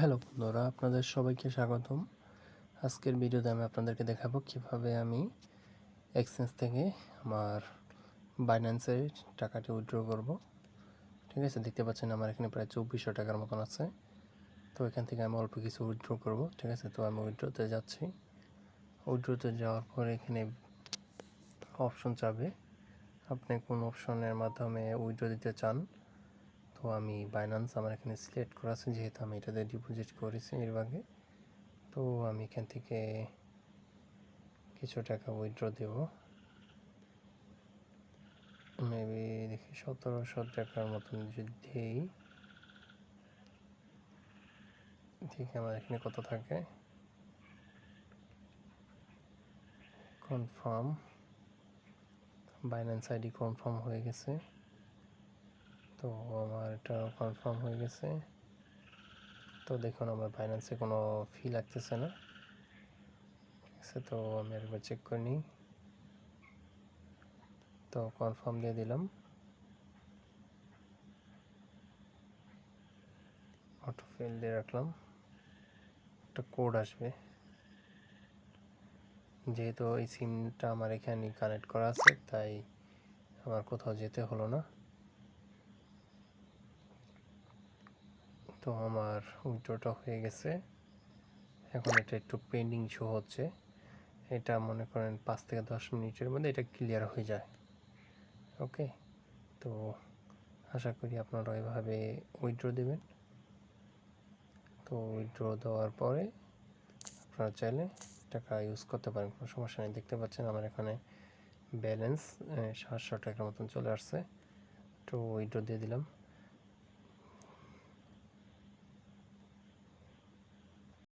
Hello বন্ধুরা, আপনাদের সবাইকে স্বাগতম। আজকের ভিডিওতে আমি আপনাদেরকে দেখাবো কীভাবে আমি এক্সচেঞ্জ থেকে আমার বাইন্যান্সের টাকাটি উইথড্র করব। ঠিক আছে, দেখতে পাচ্ছেন আমার এখানে প্রায় চব্বিশশো টাকার মতন আছে। তো এখান থেকে আমি অল্প কিছু উইথড্র করব। ঠিক আছে, তো আমি উইথড্রতে যাচ্ছি। উইথড্রতে যাওয়ার পর এখানে অপশন চাবে। আপনি কোন অপশনের মাধ্যমে উইথড্র দিতে চান? তো আমি বাইন্যান্স আমার এখানে সিলেক্ট করা আছে, যেহেতু আমি এটাতে ডিপোজিট করেছি এর আগে। তো আমি এখান থেকে কিছু টাকা উইথড্র দেব। মেবি দেখি, সতেরোশো টাকার মতন যদি দিই দেখি আমার এখানে কত থাকে? কনফার্ম বাইন্যান্স আইডি কনফার্ম হয়ে গেছে। তো আমার এটা কনফার্ম হয়ে গেছে। তো দেখুন, আমার ফাইন্যান্সে কোনো ফি লাগতেছে না। ঠিক আছে, তো আমি একবার চেক করে নিই। তো কনফার্ম দিয়ে দিলাম। অটো ফিল দিয়ে রাখলাম। একটা কোড আসবে। যেহেতু এই সিমটা আমার এখানে কানেক্ট করা আছে, তাই আমার কোথাও যেতে হলো না। তো আমার উইড্রোটা হয়ে গেছে। এখন এটা একটু পেন্ডিং শো হচ্ছে। এটা মনে করেন পাঁচ থেকে দশ মিনিটের মধ্যে এটা ক্লিয়ার হয়ে যায়। ওকে? তো আশা করি আপনারা এভাবে উইড্রো দেবেন। তো উইড্রো দেওয়ার পরে আপনারা চাইলে টাকা ইউজ করতে পারেন, কোনো সমস্যা নেই। দেখতে পাচ্ছেন আমার এখানে ব্যালেন্স সাতশো টাকার মতন চলে আসছে। তো উইড্রো দিয়ে দিলাম।